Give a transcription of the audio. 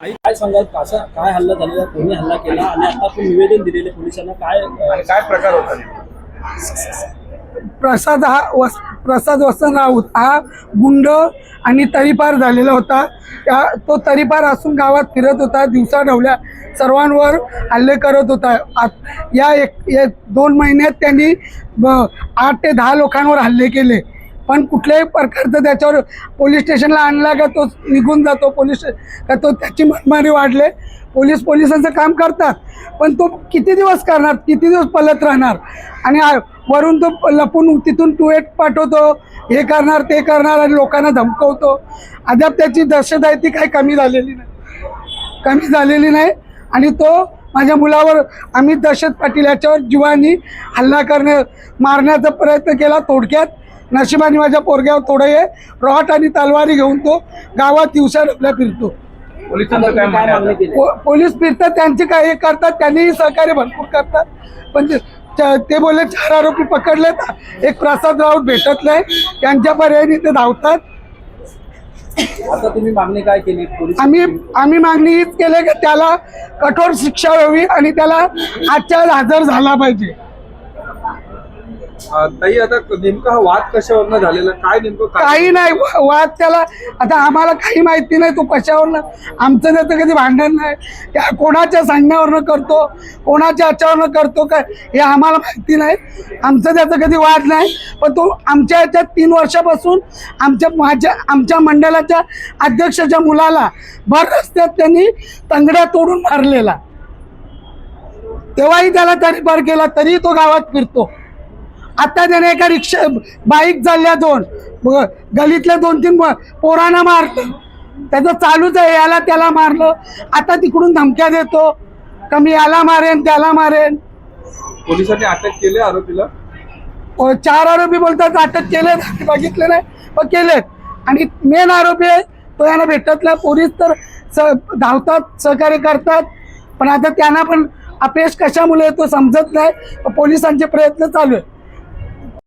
आई काय सांगाल? कसा काय हल्ला झालेला? कोणी हल्ला केला? आणि आता आपण निवेदन दिलेले पोलिसांना काय आणि काय प्रकार होता? प्रसाद हा वस प्रसाद वसंत राऊत हा गुंड आणि तरीपार झालेला होता. त्या तो तरीपार असून गावात फिरत होता. दिवसा ढवल्या सर्वांवर हल्ले करत होता. आत- या एक या दोन महिन्यात त्यांनी आठ ते दहा लोकांवर हल्ले केले. पण कुठल्याही प्रकारचं त्याच्यावर पोलीस स्टेशनला आणला का तो निघून जातो पोलीस का तो त्याची मनमारी वाढले पोलीस पोलिसांचं काम करतात. पण तो किती दिवस करणार? किती दिवस पलत राहणार? आणि वरून तो लपून तिथून टुएट पाठवतो हे करणार ते करणार आणि लोकांना धमकवतो. अद्याप त्याची दहशत आहे ती काही कमी झालेली नाही. कमी झालेली नाही. आणि तो माझ्या मुलावर अमित दहशत पाटील याच्यावर जीवानी हल्ला करण्या मारण्याचा प्रयत्न केला थोडक्यात. नशिबाने माझ्या पोरग्यावर थोडं हे रॉट आणि तलवारी घेऊन तो गावात दिवसा डबल्या फिरतो पोलीस फिरतात त्यांचे काय हे करतात त्यांनीही सहकार्य भरपूर करतात. पण ते- बोलले चार आरोपी पकडलेत. एक प्रसाद राऊत भेटत नाही त्यांच्या पर्यायी ते धावतात. आता तुम्ही मागणी काय केली? पोलीस आम्ही आम्ही मागणी हीच केली की त्याला कठोर शिक्षा व्हावी आणि त्याला आजच्या आज हजर झाला पाहिजे. ताई आता नेमका हा वाद कशावरनं झालेला? काय नेमकं काय काही नाही वा- वाद त्याला आता आम्हाला काही माहिती नाही तो कशावरनं. आमचं त्याचं कधी भांडण नाही. त्या कोणाच्या सांगण्यावरनं करतो? कोणाच्या याच्यावरनं करतो काय? हे आम्हाला माहिती नाही. आमचं त्याचं कधी वाद नाही. पण तो आमच्या याच्यात तीन वर्षापासून आमच्या माझ्या आमच्या मंडळाच्या अध्यक्षाच्या मुलाला भर रस्त्यात त्यांनी तंगड्या तोडून मारलेला. तेव्हाही त्याला तरी पार केला तरी तो गावात फिरतो. आता त्याने एका रिक्षा बाईक चालल्या दोन. गलीतल्या दोन तीन पोरांना मारलं. त्याचं चालूच आहे याला त्याला मारलं. आता तिकडून धमक्या देतो. कमी याला मारेन त्याला मारेन. पोलिसांनी अटक केली आरोपीला? चार आरोपी बोलतात अटक केले बघितले नाही पण केलेत. आणि मेन आरोपी आहे तो यांना भेटत नाही पोलीस तर स धावतात सहकार्य करतात. पण आता त्यांना पण अपयश कशामुळे येतो समजत नाही. पोलिसांचे प्रयत्न चालू आहे